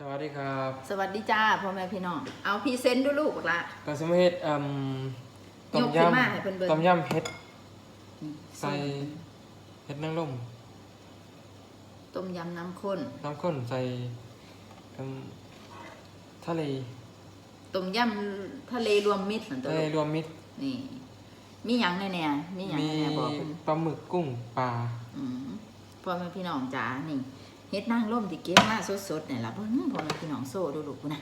ดีครับสวัสดีจ้าพ่อแม่พี่น้อง เอาพรีเซนต์ดูลูกบักละ ก็สมเฮ็ดอืมต้มยกขึ้นมาให้เพิ่นเบิ่งยำต้มยำเฮ็ดนี่ใส่เฮ็ดนางรมต้มยำน้ำข้น น้ำข้นใส่อืมทะเลต้มยำทะเลรวมมิตรสันตัทะวเลลูกรวมมิตรนี่ มีหยังแน่ๆมีหยังมีแน่ๆบอกเพิ่นปลาหมึกกุ้งปลา อืมพ่อแม่พี่น้องจ้านี่ เฮ็ดนางร่มที่เก็บมาสดๆเนี่ยล่ะเบิ่งพ่อแม่พี่น้องโซ่ดูลูกนะ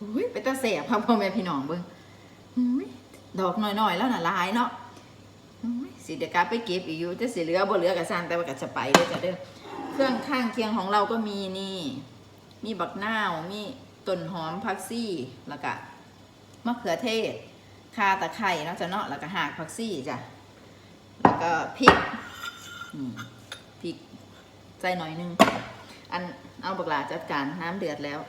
อุ้ยไปตาแสบพ่อพ่อแม่พี่น้องเบิ่งอุ้ยดอกน้อยๆแล้วน่ะลายเนาะสิเดี๋ยวกลับไปเก็บอีกอยู่จะสิเหลือบ่เหลือก็สั่นแต่ว่าก็จะไปเด้อจ้ะเด้อเครื่องข้างเคียงของเราก็มีนี่ มีบักนาวมีต้นหอมผักซี่แล้วก็มะเขือเทศข่าตะไคร้เนาะจ้ะเนาะแล้วก็หากผักซี่จ้ะแล้วก็พริกพริกใส่หน่อยนึง อันเอาบักหลาจัดการน้ำเดือดแล้ว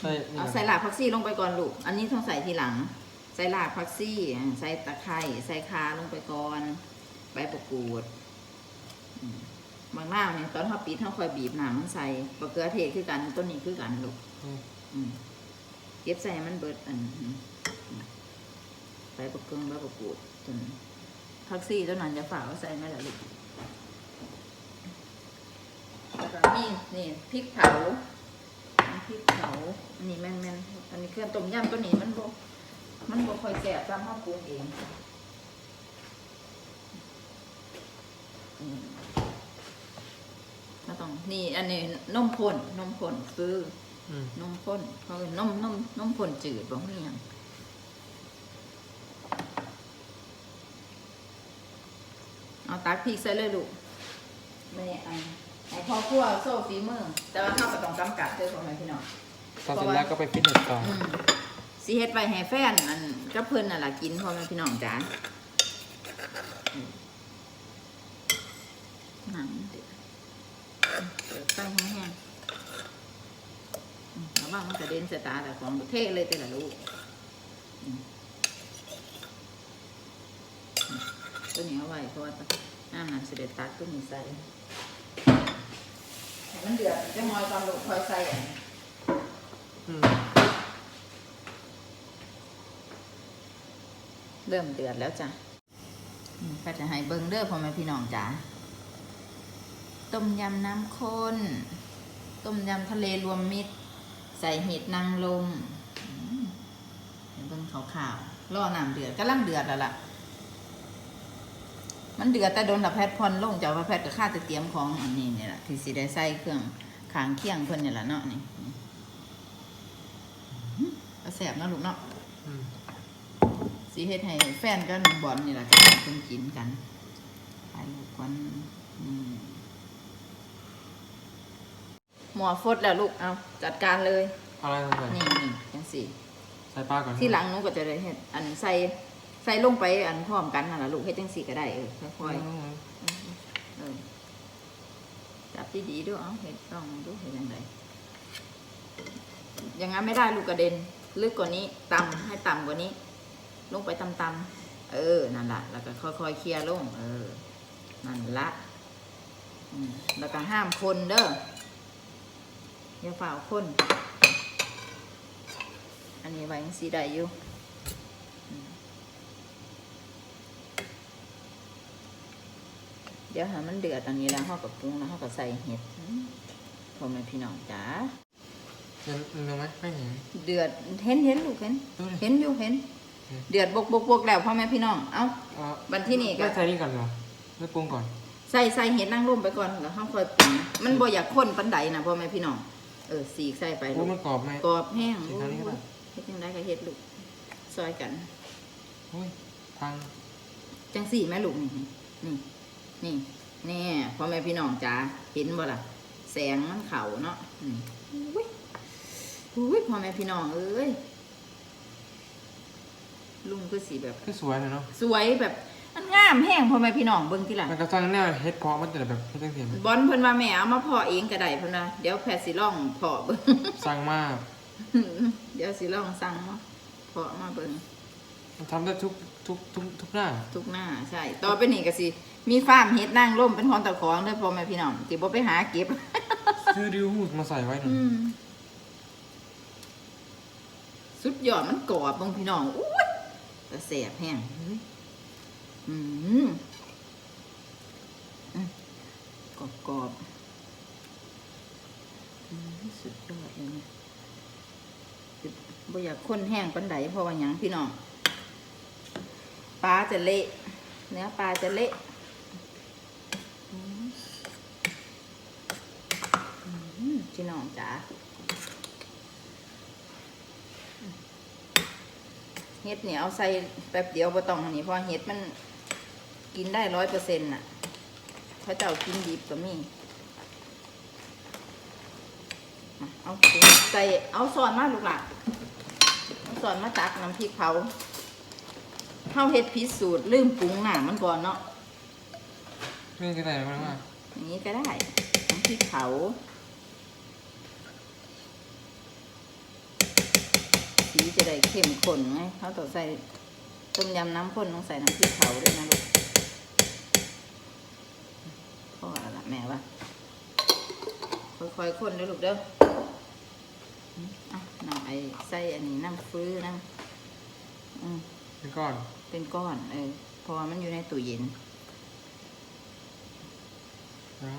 ใส่นี่เอาใส่หลากผักซี่ลงไปก่อนลูก อันนี้ต้องใส่ทีหลัง ใส่หลากผักซี่อ่าใส่ตะไคร้ ใส่คาลงไปก่อน ใบประกูดอืมบางหน้าวเนี่ยตอนเขาปีดเขาคอยบีบหนามันใส่บะเขือเทศคือกัน ต้นนี้คือกันลูก อืมอืมเก็บใส่ให้มันเบิดอันอืมใบประกงใบประกูดจนผักซี่ต้นนั้นจะฝากเอาใส่ไม่ละลูก แล้วก็มีนี่พริกเผาน้ำพริกเผาอันนี้แม่นแม่นๆอันนี้เครื่องต้มยำตัวนี้มันบ่มันบ่ค่อยแสบตามข้าวปรุงเองอืมก็ต้องนี่ อันนี้นมข้นนมข้นคืออืมนมข้นเขาเป็นนมนมนมข้นจืดบ่มีหยังเอาตักพริกใส่เลยลูกไม่อัน ไอ้พ่อครัวโซ่ฝีมือ แต่ว่าเขาก็ต้องกำกับด้วยพ่อแม่พี่น้อง ตอนเสร็จแล้วก็ไปฟิตเนสต่อออืมสีเฮ็ดไว้ให้แฟนอันก็เพิ่นน่ะล่ะกินพ่อแม่พี่น้องจ๋าอืมหนังเดือดเปิดไฟแห้งๆอืมระวังมันกระเด็นใส่ตาแต่ของเท่เลยแต่ละลูกอืมอืมตัวนี้เอาไว้เพราะว่าน้ำนั้นเสด็จตักตัวนี้ใส่ให้ มันเดือดจะมอยตอนลูกคอยใส่อะอืมเริ่มเดือดแล้วจ้ะก็จะให้เบิ้งเด้อพ่อแม่พี่น้องจ๋า ต้มยำน้ำข้น ต้มยำทะเลรวมมิตร ใส่เห็ดนางลมเบิ้งขาวๆรอน้ำเดือดกำลังเดือดแล้วล่ะ มันเดือดแต่โดนดับแพทย์พรลงจากว่าแพทย์ก็ค่าจะเตรียมของอันนี้เนี่ยแหละที่สิได้ใส่เครื่องขางเคียงเพิ่นเนี่ยแหละเนาะนี่นี่อื้อก็แสบเนาะลูกเนาะอืมสีเฮ็ดให้แฟนกับน้องบอลนี่แหละจะให้เพิ่นกินกันถ่ายรูปกันอืมหมอฟดแล้วลูกเอาจัดการเลยเอาอะไรใส่นี่นี่จังสี่ใส่ปลาก่อนที่หลังหนูก็จะได้เฮ็ดอันใส่ ใส่ลงไปอันพร้อมกันนั่นล่ะลูกเฮ็ดจังสี่ก็ได้เออค่อยอืมๆเออจับดีๆด้วยเอาเฮ็ดต้องดูเฮ็ดยังไงอย่างงั้นไม่ได้ลูกกระเด็นลึกกว่านี้ต่ำให้ต่ำกว่านี้ ลงไปต่ำๆเออนั่นละแล้วก็ค่อยๆเคลียร์ลง เออนั่นละอืมแล้วก็ห้ามคนเด้ออย่าฝ่าวคน อันนี้ไว้ยังสีได้อยู่อืม เดี๋ยวหามันเดือดอันนี้แล้วเขากับปรุงแล้วเขาก็ใส่เห็ดอืมพ่อแม่พี่น้องจ๋ายังยังไหมไม่เห็นเดือดเห็นเห็นลูกเห็นดูดิเห็นอยู่เห็นอืมเดือดบกบกบกแล้วพ่อแม่พี่น้องเอ้าเอาบันที่นี่ก็ไม่ใส่นี่ก่อนเหรอไม่ปรุงก่อนใส่ใส่เห็ดนางรมไปก่อนแล้วเขาค่อยปรุงมันบ่อยากข้นปันใดนะพ่อแม่พี่น้องเออสีกใส่ไปโอ้ลูกมันกรอบไหมกรอบแห้งใส่ทางนี้ก็ได้เฮ็ดยังไงก็เฮ็ดลูกซอยกันโอ้ยทางจังสี่แม่ลูกนี่นี่ นี่นี่พ่อแม่พี่น้องจ๋าเห็นบ่ล่ะ แสงมันเขาเนาะนี่อุ้ยอุ้ยพ่อแม่พี่น้องเอ้ยลุงคือสีแบบคือสวยเลยเนาะสวยแบบมันงามแห้งพ่อแม่พี่น้องเบิ่งที่หลังมันก็สร้างแนวเฮ็ดเพาะมันจะแบบเฮ็ดตั้งเสียงบอลเพิ่นว่าแม่เอามาเพาะเองก็ได้เพิ่นว่าเดี๋ยวแพทย์สิลองเพาะเบิ่งสร้างมากเดี๋ยวสิลองสั่งมาเพาะมาเบิ่งมันทำได้ทุกทุกทุกทุกหน้า ทุกหน้าใช่ต่อไปนี่ก็สิ มีฟาร์มเฮ็ดนางร่มเป็นของตะของเด้อพ่อแม่พี่น้องสิบ่ไปหาเก็บ ซื้อดิวหูดมาใส่ไว้หน่อยอืมสุดยอดมันกรอบเบางพี่น้องอุ้ยแต่แสบแห้งเฮ้ยอืมอืมกรอบกรอบๆอืมสุดยอดเลยเนี่ยบ่อยากคนแห้งปันไดเพราะว่าหยังพี่น้องปลาจะเละเนื้อปลาจะเละอืมอืม พี่น้องจ๋าเห็ดเนี่ยเอาใส่แป๊บเดียวบ่ต้องอันนี้เพราะเห็ดมันกินได้ร้อยเปอร์เซ็นต์น่ะพระเจ้ากินดิบก็มีอะเอาใส่เอาซอนมาลูกหล่ะเอาซอนมาตักน้ำพริกเผาเข้าเห็ดพิษสูตรลืมปรุงหนามันก่อนเนาะนี่ก็ได้มากมากอย่างนี้ก็ได้น้ำพริกเผา จะได้เข้มข้นไงเขาต้องใส่ต้มยำน้ำข้นต้องใส่น้ำพริกเผาด้วยนะลูกพ่อละแม่ว่าค่อยๆข้นเด้อลูกเด้ออืมอะน้ำไอ้ใส่อันนี้น้ำฟื้อน้ำอืมเป็นก้อน เป็นก้อนเออเพราะว่ามันอยู่ในตู้เย็นนะ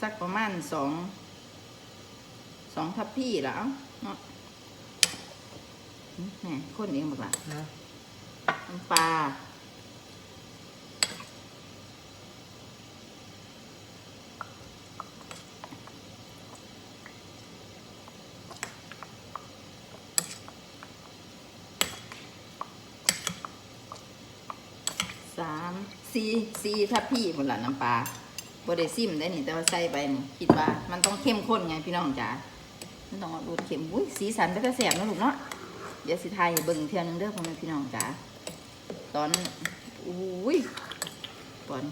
สักประมาณสอง สองทัพพี่แล้วเนาะอืมแหมคนเองบอกละนะน้ำปลาสามสี่สี่ทัพพี่หมดละน้ำปลาบไดซิมได้นี่แต่ว่าใส่ไปนี่คิดว่ามันต้องเข้มข้นไงพี่น้องจ๋า มันต้องเอาดูดเข็มอุ้ยสีสันก็จะแสบนะลูกเนาะเดี๋ยวสิไทยเบิ่งเทียหนึงเด้อพ่อแม่พี่น้องจ๋าตอนอุ้ยก่อน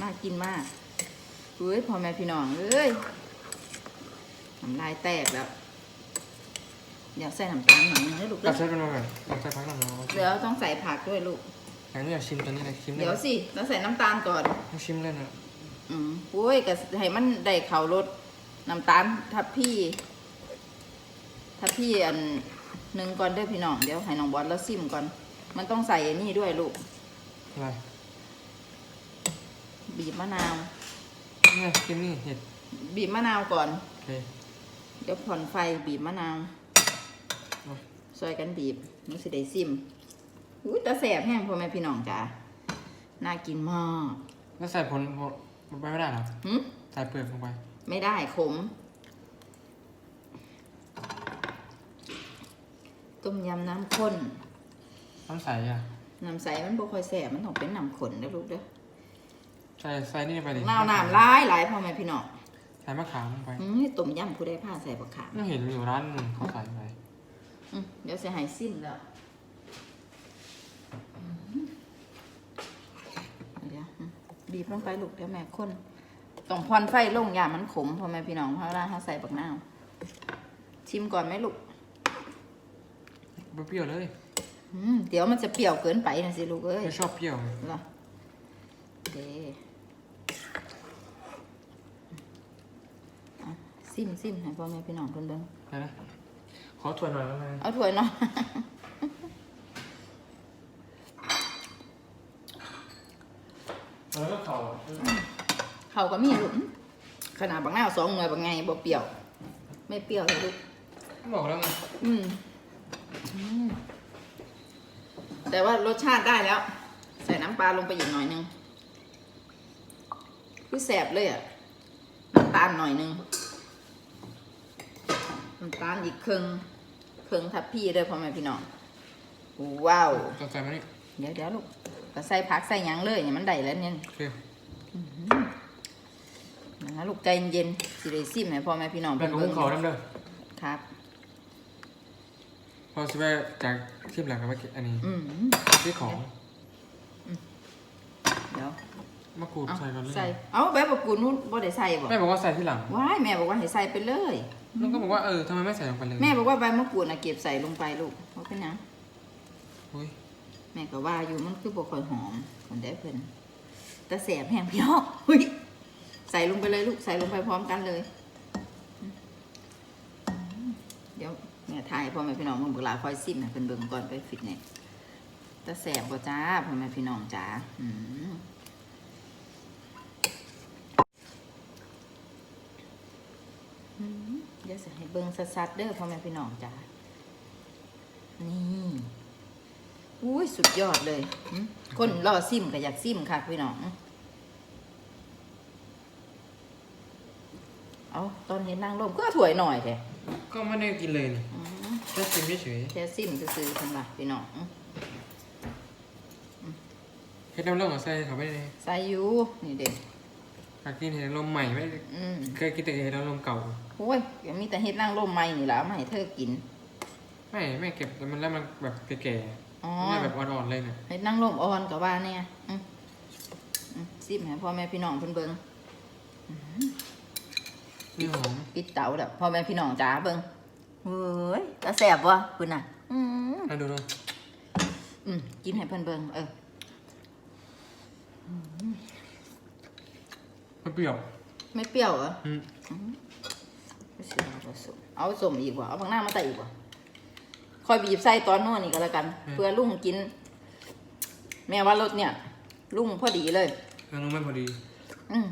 น่ากินมากเฮ้ยพ่อแม่พี่น้องเอ้ยน้ำลายแตกแล้วเดี๋ยวใส่น้ำตาลหน่อยนึงนะลูกตัเด้ดอใช้เป็นมาก่อนตัดใช้พักหน่อยนะเดี๋ยวต้องใส่ผักด้วยลูกอย่างนี้อยากชิมตัวนี้เลยชิมได้เดี๋ยวสิเราใส่น้ำตาลก่อนต้องชิมเลยนะอืมโอ้ยก็ให้มันได้เขารสน้ำตาลทับพี่ ทับพี่อันหนึ่งก่อนเด้อพี่น้องเดี๋ยวให้น้องบอลแล้วซิมก่อน มันต้องใส่อันนี่ด้วยลูกอะไรบีบมะนาวนี่ชิมนี่เห็ดบีบมะนาวก่อน โอเคเดี๋ยวผ่อนไฟบีบมะนาว เอาซอยกันบีบนี่สิได้ซิมอุ้ยตาแสบแห้งพ่อแม่พี่น้องจ้าน่ากินมากแล้วใส่ผลลงไปไม่ได้เหรอหึใส่เปลือกลงไป ไม่ได้ขม ต้มยำน้ำข้น น้ำใสอะ น้ำใสมันบ่ค่อยแสบมันต้องเป็นน้ำข้นนะลูกเด้อใส่ใส่นี่ไปดิน้ำน้ำร้ายหลายพ่อแม่พี่น้องใส่มะขามลงไปอืมต้มยำผู้ได้ผ้าใส่บักขามไม่เห็นอยู่ร้านหนึงเขาใส่ไปอืมเดี๋ยวจะหายซิมแล้วอืมเดี๋ยวอืมบีบลงไปลูกเดี๋ยวแม่ข้นต้องพอนไฟลงอย่ามันขมพ่อแม่พี่น้องเพราะว่าเขาใส่บักนาวชิมก่อนไหมลูก เปรี้ยวเลยอืมเดี๋ยวมันจะเปรี้ยวเกินไปนะสิลูกเอ้ยไม่ชอบเปรี้ยวเหรอโอเคอะซิมซิมให้พ่อแม่พี่น้องเพิ่นเบิ่งอะไรนะ ขอถ้วยหน่อยแล้วกันเอาถ้วยเนาะ แล้วก็เขาเขาก็มีลูกขนาดบางหน้าวสองหน่วยบางไงบ่เปรี้ยว ไม่เปรี้ยวเลยลูกบอกแล้วไงอืมอืม แต่ว่ารสชาติได้แล้ว ใส่น้ำปลาลงไปอีกหน่อยนึงคือแสบเลยอะน้ำตาลหน่อยนึงน้ำตาลอีกครึ่งครึ่งทับพี่เลยพ่อแม่พี่น้องว้าวจะใส่มานี่เดี๋ยวเดี๋ยวลูกก็ใส่ผักใส่หยังเลยเนี่ยมันได้แล้วเนี่ยโอเคนะลูกใจเย็นๆสิได้ซิมให้พ่อแม่พี่น้องแล้วก็หุ้งเขาดำเด้อครับ พอสิไปจากทิมหลังกับเมื่อกี้อันนี้อืมที่ของเดี๋ยวมะกรูดเอาใส่ก่อนเลยใส่เอาใบมะกรูดนู้นบ่ได้ใส่บ่แม่บอกว่าใส่ที่หลังว้ายแม่บอกว่าให้ใส่ไปเลยแล้วก็บอกว่าเออทำไมไม่ใส่ลงไปเลยแม่บอกว่าใบมะกรูดน่ะเก็บใส่ลงไปลูกเพราะเป็นหยังอุ้ยแม่ก็ว่าอยู่มันคือบ่ค่อยหอมคนได้เพิ่นแต่แสบแห้งพี่น้องเฮ้ยส่ลงไปเลยลูกใส่ลงไปพร้อมกันเลย เดี๋ยวแม่ทายพ่อแม่พี่น้องมึงบุกลาคอยซิมให้เป็นเบิ่งก่อนไปฟิตเนสแต่แสบบ่จ้าพ่อแม่พี่น้องจ้าอืมเดี๋ยวจะให้เบิ่งสัดๆเด้อพ่อแม่พี่น้องจ้านี่อุ้ยสุดยอดเลย คนรอซิมก็อยากซิมค่ะพี่น้อง เอาตอนเห็นนางลมก็ถ่วยหน่อยแท้ ก็ไม่ได้กินเลยนี่อืมแค่ชิมเฉยแค่ซิมซื้อๆทั้งหลายพี่น้องๆเฮ็ดน้ำเรื่องของใส่เขาไม่ได้ใส่อยู่นี่เด็กอยากกินเห็ดลมใหม่ไม่ได้อืมเคยกินแต่เห็ดลมเก่า โอ้ยยังมีแต่เฮ็ดนางลมใหม่นี่แหละมาให้เธอกินไม่ไม่เก็บแต่มันแล้วมันแบบแก่อ๋อ ๆไม่แบบอ่อนๆเลยเนี่ยเฮ็ดนางลมอ่อนกับว่าเนี่ยอืมอืมซิมให้พ่อแม่พี่น้องเพิ่นเบิ่งนี่หอ มปิดเตาแบบพ่อแม่พี่น้องจ๋าเบิ่งเฮ้ยตาแซ่บบ่เพิ่นน่ะ อืมอะดูดูอืมกินให้เพิ่นเบิ่งเออมันเปรี้ยวไม่เปรี้ยวเหรออืมไม่ใช่เอาผสมเอาสมอีกว่าเอาบางหน้ามาใส่อีกว่าคอยบีบใส่ตอนนอนนี่ก็แล้วกัน เพื่อลุงกิน แม่ว่ารสเนี่ย ลุงพอดีเลยแล้วนุ่มไม่พอดี อืม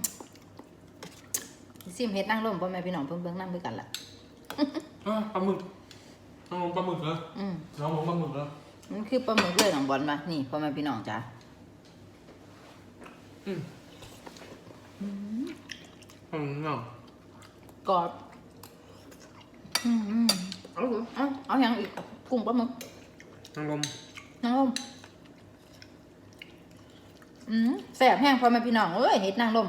ซิมเฮ็ดนั่งร่มพ่อแม่พี่น้องเพิ่งเบิ่งน้ำด้วยกันล่ะอ๋อปลาหมึกน้องผมปลาหมึกเหรออืมน้องผมปลาหมึกเหรอมันคือปลาหมึกเลยน้องบอลมานี่พ่อแม่พี่น้องจ้าอืมปลาหมึกเนาะกรอบอืมอืมเอาเถอะเอาเอาอย่างอีกกุ้งปลาหมึกน้องลมนั่งร่มอืมแซ่บแห้งพ่อแม่พี่น้องเอ้ยเฮ็ดนั่งร่ม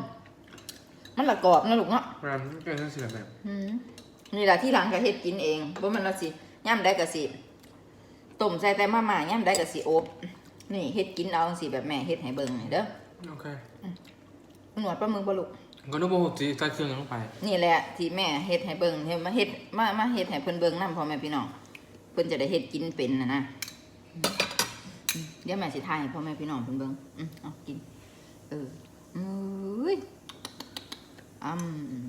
มันละกรอบนะลูกเนาะเวลามันเป็นเส้นสีแบบอืมนี่แหละที่หลังก็เฮ็ดกินเองบ่มันละสิย่ำได้ก็สิต้มใส่แต่มาม่าย่ำได้ก็สิอบนี่เฮ็ดกินเอาจังสิแบบแม่เฮ็ดให้เบิ่งนี่เด้อโอเคหนวดปลาหมึกบ่ลูกก็นึกว่าหกสีใส่เครื่องลงไปนี่แหละที่แม่เฮ็ดให้เบิ่งเฮ็ดมาเฮ็ดมามาเฮ็ดให้เพิ่นเบิ่งนํพ่อแม่พี่น้องเพิ่นจะได้เฮ็ดกินเป็นน่ะนะอืมเดี๋ยวแม่สิทายให้พ่อแม่พี่น้องเพิ่นเบิ่งอืมเอากินเอออุ้ย อืม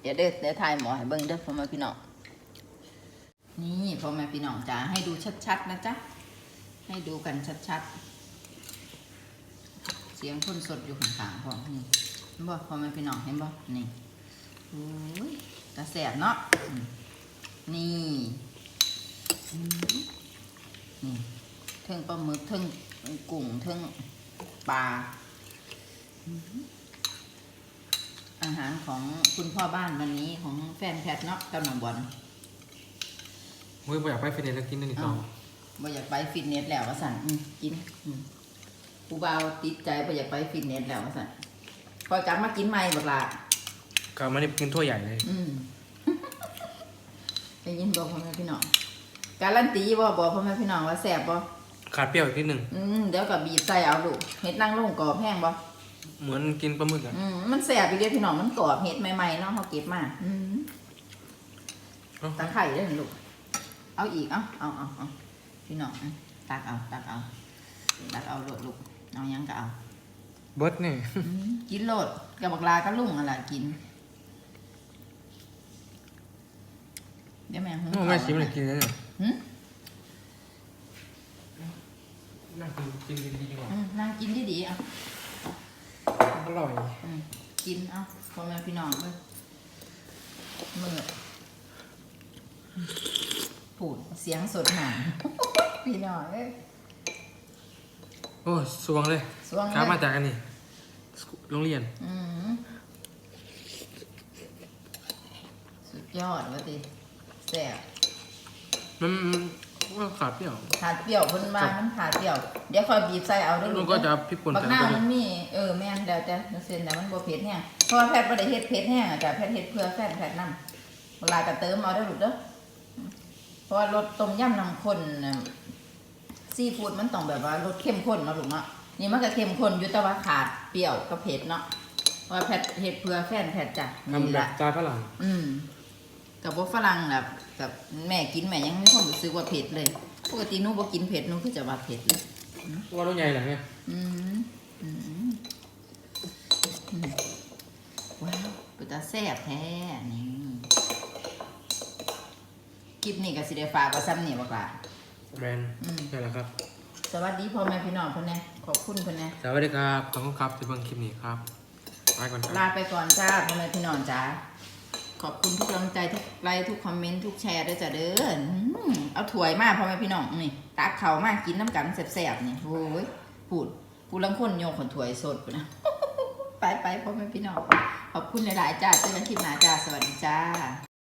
เดี๋ยวเด้อเดี๋ยวทายหมอให้เบิ่งเด้อพ่อแม่พี่น้อง นี่พ่อแม่พี่น้องจ๋าให้ดูชัดๆนะจ๊ะ ให้ดูกันชัดๆ เสียงคนสดอยู่ข้างๆพ่อนี่เห็นบ่พ่อแม่พี่น้องเห็นบ่นี่โอ้ยตาแสบเนาะอืมนี่นี่เทิงปลาหมึกเทิงกุ้งเทิงปลา อืมอาหารของคุณพ่อบ้านวันนี้ของแฟนแพทเนาะกับน้องบอลเฮ้ยบ่อยากไปฟิตเนสแล้วกินนั่นอีกต่อบ่อยากไปฟิตเนสแล้วว่าสั่นอืมกินอืมกูบ่าวติดใจบ่อยากไปฟิตเนสแล้วว่าสั่นพอกลับมากินใหม่บักละกลับมานี่กินถ้วยใหญ่เลย อืมไปยินบอกพ่อแม่พี่น้องการันตีบ่บอกพ่อแม่พี่น้องว่าแซ่บบ่ขาดเปรี้ยวอีกนิดหนึ่งอืมเดี๋ยวกับบีบใส่เอาลูกเห็ดนั่งลงกรอบแห้งบ่ เหมือนกินปลาหมึกอะอืมมันแซ่บอีเด้อพี่น้องมันกรอบเห็ดใหม่ๆเนาะเฮาเก็บมาอืมเอ้าตะไคร้เด้อลูกเอาอีก เอาเอาเอาเอาพี่น้องอืมตักเอาตักเอาตักเอาโลดลูกเอาหยังก็เอาเบิร์ดนี่อืมกินโลดกับบักลาก็ลุ่งอะไรกินเดี๋ยวแม่หุงโอ้แม่ชิมเลยกินแล้วเนี่ยหึน่ากินกินดีๆกว่าอืมนั่งกินดีๆอะ อร่อย อืมกิน เอาพ่อแม่พี่น้องเลยมือผูดเสียงสดหานพี่น้องเอ้ย โอ้ยสวงเลยสวงครับเลมายจากอันนี้โรงเรียน อืมสุดยอดว่าติแซ่บมันมัน ว่าขาดเปรี้ยว ขาดเปรี้ยวเพิ่นว่าครับมันขาดเปรี้ยว เดี๋ยวคอยบีบใส่เอาเด้อมัลูนกก็จะเด้อพริกป่นบักแต่หน้าก็มันมีเออแม่นเดี๋ยวแต่เส้นแต่มันบ่เผ็ดแห้งเพราะว่าแพทย์บ่ได้เฮ็ดเผ็ดแห้งอะจ้ะแพทย์เฮ็ดเพื่อแฟนแพทย์นำเวลาก็เติมเอาเด้อลูกเด้อเพราะว่ารสต้มยำน้ำข้นน่ะซีฟู้ดมันต้องแบบว่ารสเข้มข้นเนาะลูกเนาะนี่มันก็เข้มข้นอยู่แต่ว่าขาดเปรี้ยวกับเผ็ดเนาะเพราะว่าแพทย์เฮ็ดเพื่อแฟนแพทย์จ้ะทำนี่แบบล่ะจานฝรั่งอืม กับว่าฝรั่งแบบกับแม่กินแม่ยังไม่ค่อยรู้สึกว่าเผ็ดเลย ปกติหนูบ่กินเผ็ดหนูคือจะว่าเผ็ดเลยว่าต้องใหญ่เหรอเนี่ยอืมอืมอืมว้าวเป็นตาแซ่บแท้นี่คลิปนี้ก็สิได้ฝากไว้ซ้ำนี่บอกล่ะแมนอืมนี่แหละครับ สวัสดีพ่อแม่พี่น้องเพิ่นแน่ขอบคุณเพิ่นแน่สวัสดีครับขอบคุณครับที่เบิ่งคลิปนี้ครับไปก่อนครับลาไปก่อนจ้าพ่อแม่พี่น้องจ้า ขอบคุณทุกกำลังใจทุกไลค์ทุกคอมเมนต์ทุกแชร์ด้วยจ้ะเด้อเอาถ้วยมาพ่อแม่พี่น้องนี่ตักเขามากินน้ำกันแสบๆนี่โอ้ยปูดปูดลังคนโยงขนถ้วยสดพุ่นนะไปไปพ่อแม่พี่น้องขอบคุณหลายๆจ้าเจอกันคลิปหน้าจ้าสวัสดีจ้า